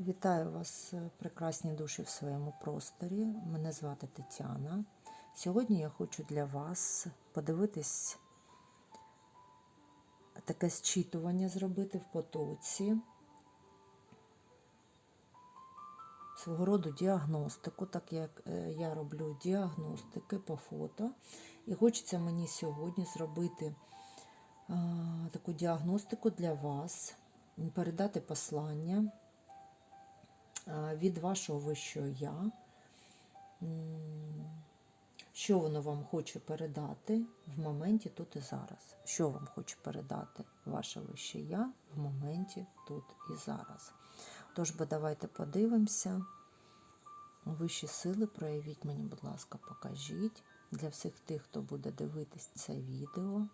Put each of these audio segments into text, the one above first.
Вітаю вас, е, прекрасні душі в своєму просторі. Мене звати Тетяна. Сьогодні я хочу для вас подивитись таке зчитування зробити в потоці, свого роду діагностику, так як е, я роблю діагностики по фото. І хочеться мені сьогодні зробити таку діагностику для вас, передати послання від вашого вищого я. Що воно вам хоче передати в моменті тут і зараз? Що вам хоче передати ваше вище я в моменті тут і зараз? Тож, бо давайте подивимося. Вищі сили проявіть мені, будь ласка, покажіть для всіх тих, хто буде дивитись це відео.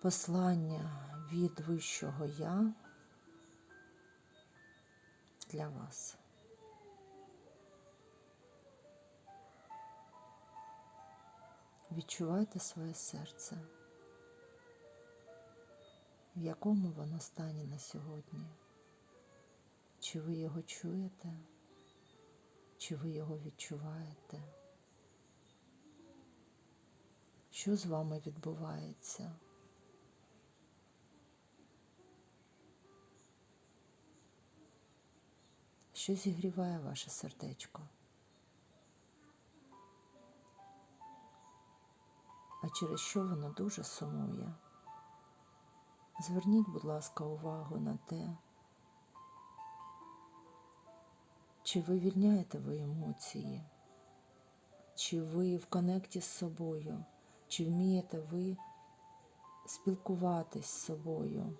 Послання від вищого я для вас. Відчувайте своє серце, в якому воно стані на сьогодні. Чи ви його чуєте, чи ви його відчуваєте? Що з вами відбувається? Що зігріває ваше сердечко? А через що воно дуже сумує? Зверніть, будь ласка, увагу на те, чи ви вільняєте ви емоції, чи ви в конекті з собою, чи вмієте ви спілкуватись з собою.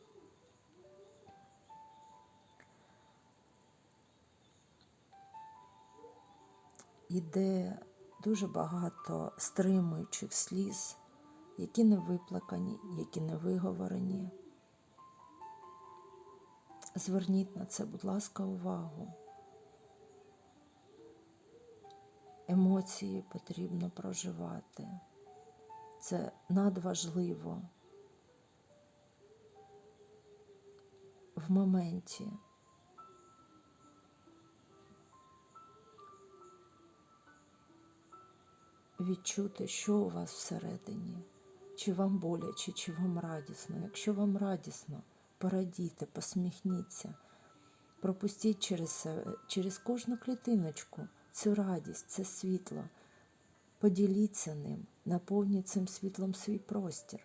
Іде дуже багато стримуючих сліз, які не виплакані, які не виговорені. Зверніть на це, будь ласка, увагу. Емоції потрібно проживати. Це надважливо в моменті. Відчути, що у вас всередині, чи вам боляче, чи вам радісно. Якщо вам радісно, порадійте, посміхніться, пропустіть через себе, через кожну клітиночку цю радість, це світло. Поділіться ним, наповніть цим світлом свій простір.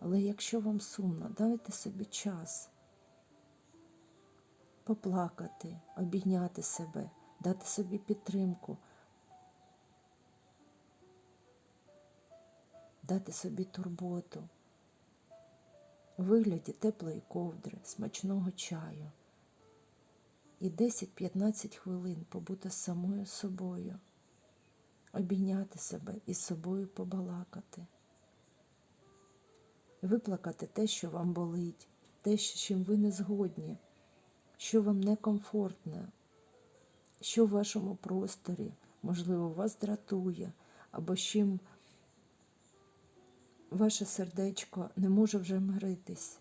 Але якщо вам сумно, дайте собі час поплакати, обійняти себе, дати собі підтримку, дати собі турботу. У вигляді теплої ковдри, смачного чаю. І 10-15 хвилин побути з самою собою. Обійняти себе і з собою побалакати, виплакати те, що вам болить, те, з чим ви не згодні, що вам некомфортне, що в вашому просторі, можливо, вас дратує, або з чим ваше сердечко не може вже миритись.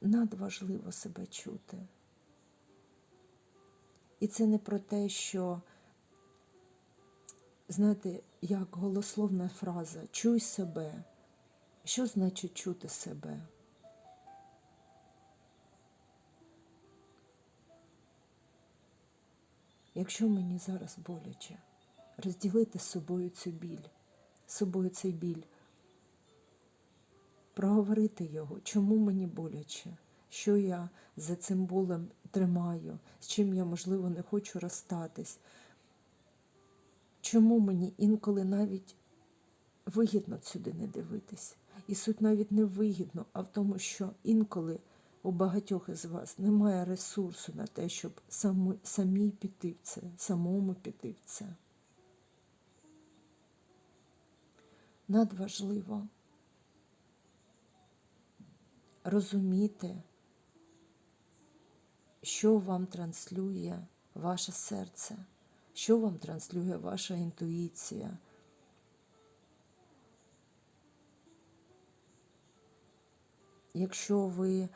Надважливо себе чути. І це не про те, що, знаєте, як голословна фраза чуй себе. Що значить чути себе? Якщо мені зараз боляче, розділити з собою цю біль, з собою цей біль, проговорити його, чому мені боляче, що я за цим болем тримаю, з чим я, можливо, не хочу розстатись. Чому мені інколи навіть вигідно сюди не дивитись? І суть навіть не вигідно, а в тому, що інколи у багатьох із вас немає ресурсу на те, щоб самі, самій піти в це, самому піти в це. Надважливо розуміти, що вам транслює ваше серце, що вам транслює ваша інтуїція. Якщо ви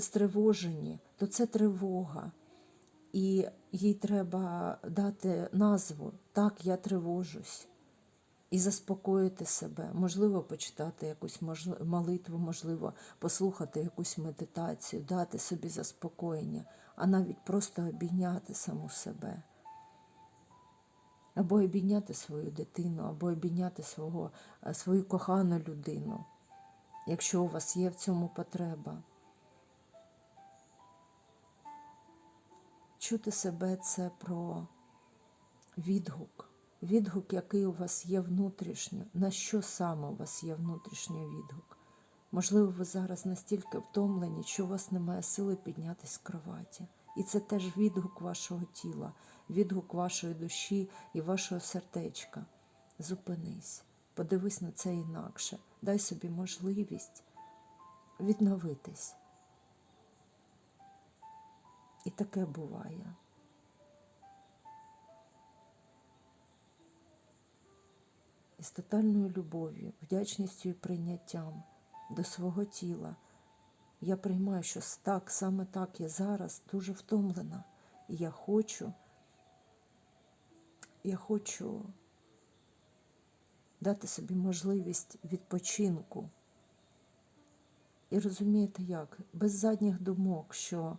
стривожені, то це тривога. І їй треба дати назву Так, я тривожусь. І заспокоїти себе, можливо, почитати якусь молитву, можливо, послухати якусь медитацію, дати собі заспокоєння, а навіть просто обійняти саму себе. Або обійняти свою дитину, або обійняти свого, е, свою кохану людину, якщо у вас є в цьому потреба. Чути себе це про відгук. Відгук, який у вас є внутрішньо, на що саме у вас є внутрішній відгук. Можливо, ви зараз настільки втомлені, що у вас немає сили піднятися з кроваті. І це теж відгук вашого тіла, відгук вашої душі і вашого сердечка. Зупинись, подивись на це інакше, дай собі можливість відновитись. І таке буває. І з тотальною любов'ю, вдячністю і прийняттям до свого тіла. Я приймаю, що так, саме так я зараз дуже втомлена. І я хочу, я хочу дати собі можливість відпочинку. І розумієте як? Без задніх думок, що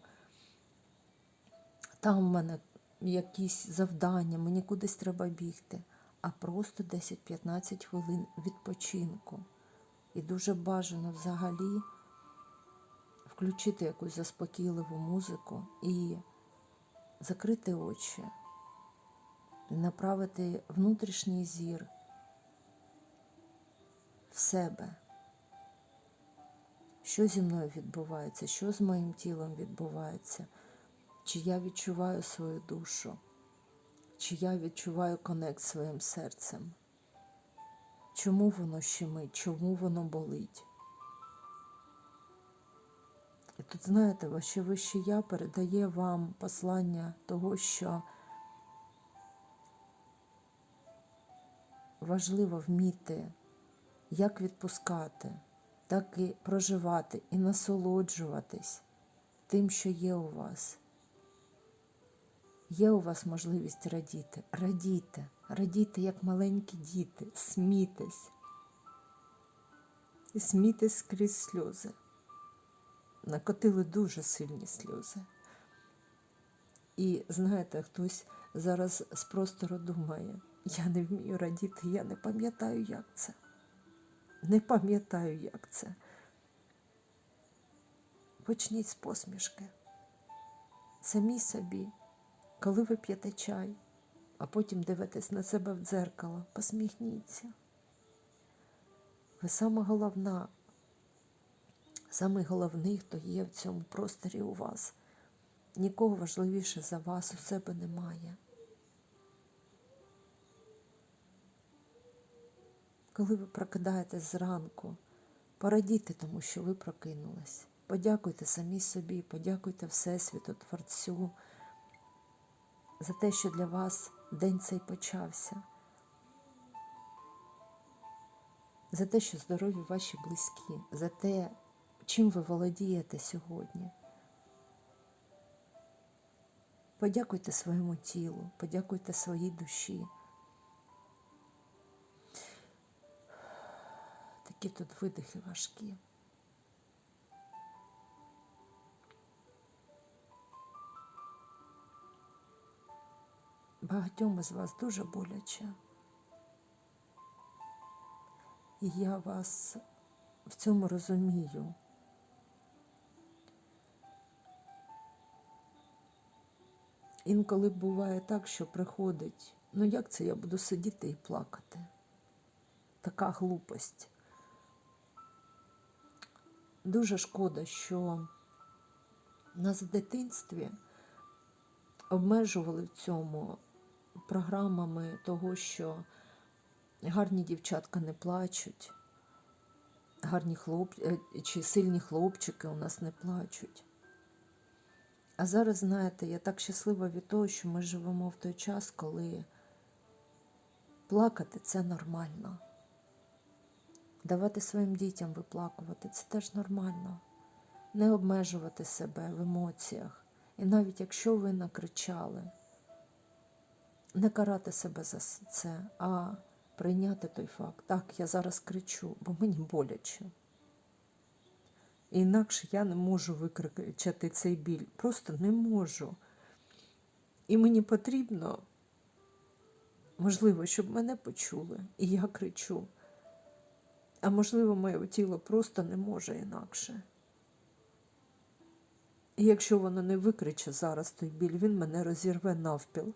там в мене якісь завдання, мені кудись треба бігти, а просто 10-15 хвилин відпочинку. І дуже бажано взагалі включити якусь заспокійливу музику і закрити очі, направити внутрішній зір в себе. Що зі мною відбувається, що з моїм тілом відбувається, чи я відчуваю свою душу, чи я відчуваю конект своїм серцем. Чому воно щемить, чому воно болить? І тут, знаєте, ваше вище я передає вам послання того, що важливо вміти як відпускати, так і проживати, і насолоджуватись тим, що є у вас. Є у вас можливість радіти. Радійте, радійте, як маленькі діти, смійтесь. І смійтесь скрізь сльози. Накотили дуже сильні сльози. І знаєте, хтось зараз з простору думає, я не вмію радіти, я не пам'ятаю, як це. Не пам'ятаю, як це. Почніть з посмішки. Самі собі, коли ви п'єте чай, а потім дивитесь на себе в дзеркало, посміхніться. Ви сама головна, самий головний, хто є в цьому просторі у вас. Нікого важливіше за вас у себе немає. Коли ви прокидаєтесь зранку, порадійте тому, що ви прокинулись. Подякуйте самі собі, подякуйте Всесвіту, Творцю за те, що для вас день цей почався, за те, що здорові ваші близькі, за те, чим ви володієте сьогодні. Подякуйте своєму тілу, подякуйте своїй душі. Такі тут видихи важкі. Багатьом із вас дуже боляче. І я вас в цьому розумію. Інколи буває так, що приходить, ну як це я буду сидіти і плакати? Така глупость. Дуже шкода, що нас в дитинстві обмежували в цьому програмами того, що гарні дівчатка не плачуть, гарні хлоп... е, чи сильні хлопчики у нас не плачуть. А зараз, знаєте, я так щаслива від того, що ми живемо в той час, коли плакати це нормально. Давати своїм дітям виплакувати це теж нормально. не обмежувати себе в емоціях. І навіть якщо ви накричали, не карати себе за це, а прийняти той факт. Так, я зараз кричу, бо мені боляче. Інакше я не можу викричати цей біль. Просто не можу. І мені потрібно, можливо, щоб мене почули, і я кричу. А можливо, моє тіло просто не може інакше. І якщо воно не викриче зараз той біль, він мене розірве навпіл.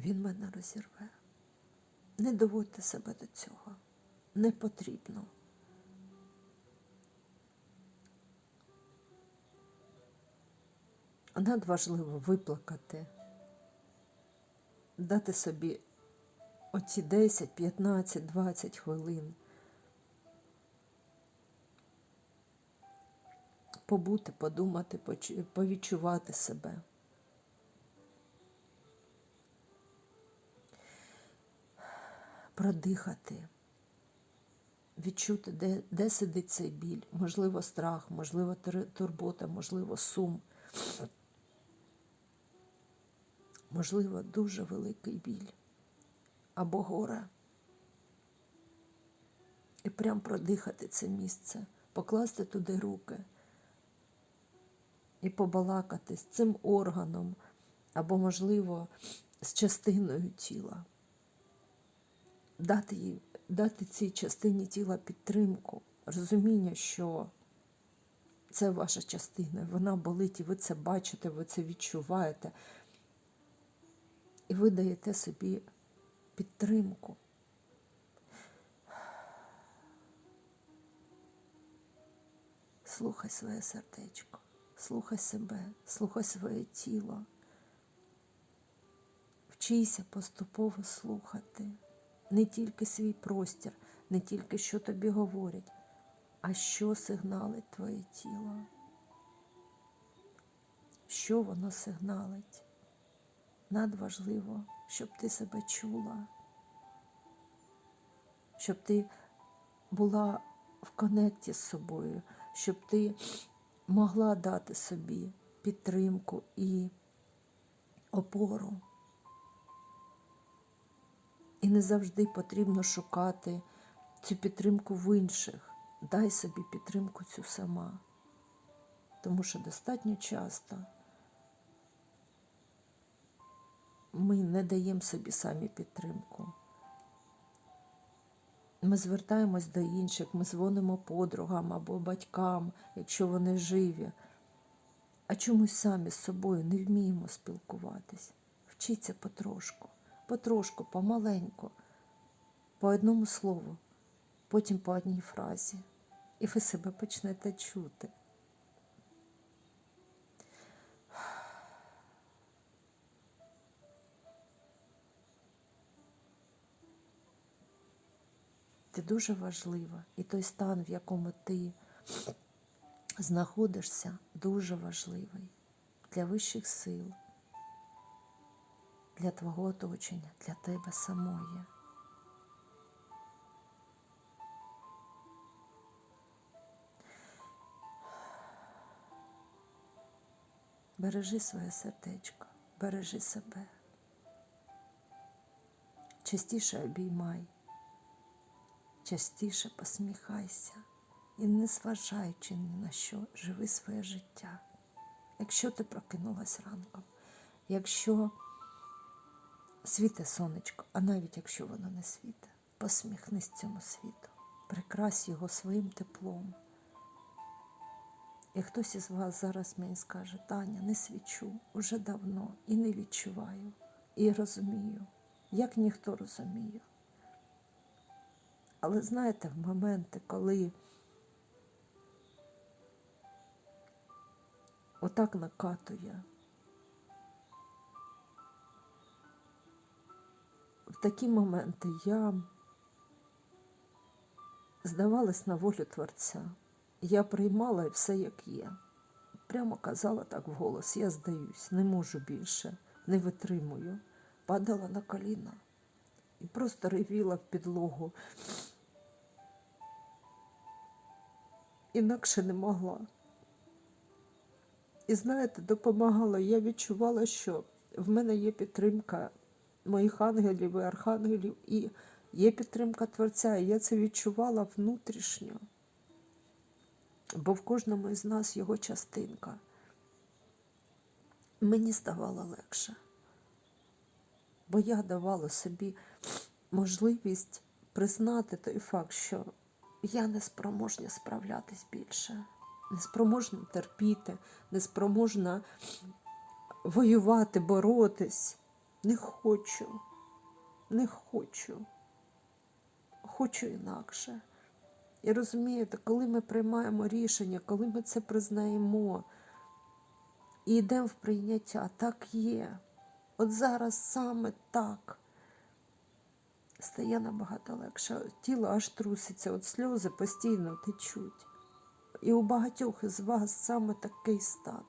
Він мене розірве. Не доводьте себе до цього. Не потрібно. Надважливо виплакати, дати собі оці 10, 15, 20 хвилин. Побути, подумати, повідчувати себе. Продихати, відчути, де, де сидить цей біль, можливо, страх, можливо, турбота, можливо, сум, можливо, дуже великий біль або горе. І прям продихати це місце, покласти туди руки і побалакати з цим органом, або, можливо, з частиною тіла. Дати, їй, дати цій частині тіла підтримку, розуміння, що це ваша частина, вона болить, і ви це бачите, ви це відчуваєте. І ви даєте собі підтримку. Слухай своє сердечко, слухай себе, слухай своє тіло. Вчися поступово слухати не тільки свій простір, не тільки що тобі говорять, а що сигналить твоє тіло. Що воно сигналить? Надважливо, щоб ти себе чула, щоб ти була в конекті з собою, щоб ти могла дати собі підтримку і опору. І не завжди потрібно шукати цю підтримку в інших. Дай собі підтримку цю сама. Тому що достатньо часто ми не даємо собі самі підтримку. Ми звертаємось до інших, ми дзвонимо подругам або батькам, якщо вони живі, а чомусь самі з собою не вміємо спілкуватись. Вчіться потрошку, потрошку, помаленьку, по одному слову, потім по одній фразі. І ви себе почнете чути. Ти дуже важлива. І той стан, в якому ти знаходишся, дуже важливий для вищих сил, для твого оточення, для тебе самої. Бережи своє сердечко, бережи себе. Частіше обіймай, частіше посміхайся і, не зважаючи ні на що, живи своє життя. Якщо ти прокинулась ранком, якщо світе сонечко, а навіть якщо воно не світе, посміхнись цьому світу, прикрась його своїм теплом. І хтось із вас зараз мені скаже, Таня, не свічу уже давно і не відчуваю, і розумію, як ніхто розуміє. Але знаєте, в моменти, коли отак накатує, такі моменти я здавалась на волю Творця. Я приймала все як є. Прямо казала так вголос, я здаюсь, не можу більше, не витримую. Падала на коліна і просто ревіла в підлогу. інакше не могла. І знаєте, допомагала. Я відчувала, що в мене є підтримка моїх ангелів і архангелів, і є підтримка Творця. І я це відчувала внутрішньо. Бо в кожному із нас його частинка. Мені ставало легше. Бо я давала собі можливість признати той факт, що я не спроможна справлятись більше, не спроможна терпіти, не спроможна воювати, боротись. Не хочу, не хочу. Хочу інакше. І розумієте, коли ми приймаємо рішення, коли ми це признаємо і йдемо в прийняття, так є. От зараз саме так стає набагато легше. Тіло аж труситься, от сльози постійно течуть. І у багатьох із вас саме такий стан.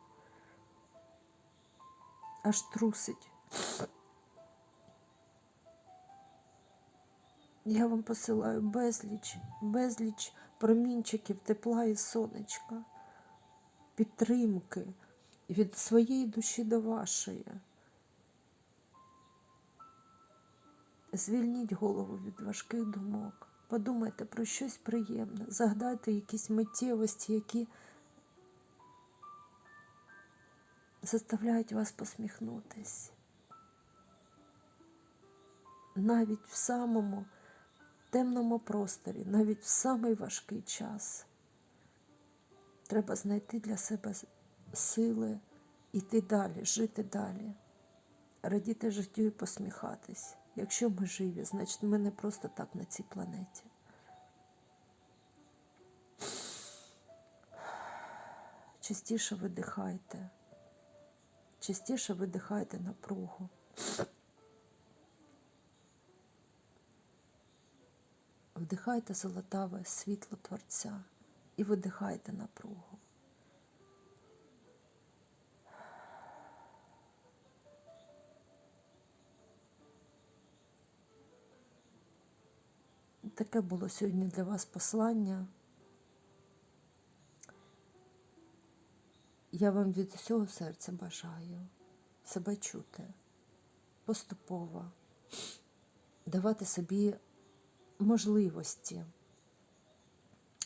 Аж трусить. Я вам посилаю безліч, безліч промінчиків тепла і сонечка, підтримки від своєї душі до вашої. Звільніть голову від важких думок. Подумайте про щось приємне, загадайте якісь миттєвості, які заставляють вас посміхнутись. Навіть в самому темному просторі, навіть в самий важкий час. Треба знайти для себе сили, йти далі, жити далі, радіти життю і посміхатись. Якщо ми живі, значить ми не просто так на цій планеті. Частіше видихайте, частіше видихайте напругу. Вдихайте золотаве світло Творця і видихайте напругу. Таке було сьогодні для вас послання. Я вам від усього серця бажаю себе чути поступово, давати собі можливості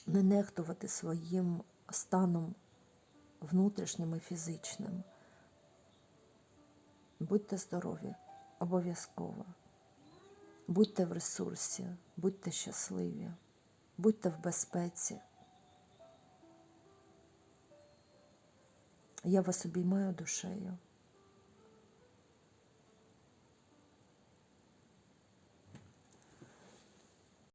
не нехтувати своїм станом внутрішнім і фізичним. Будьте здорові обов'язково. Будьте в ресурсі, будьте щасливі, будьте в безпеці. Я вас обіймаю душею.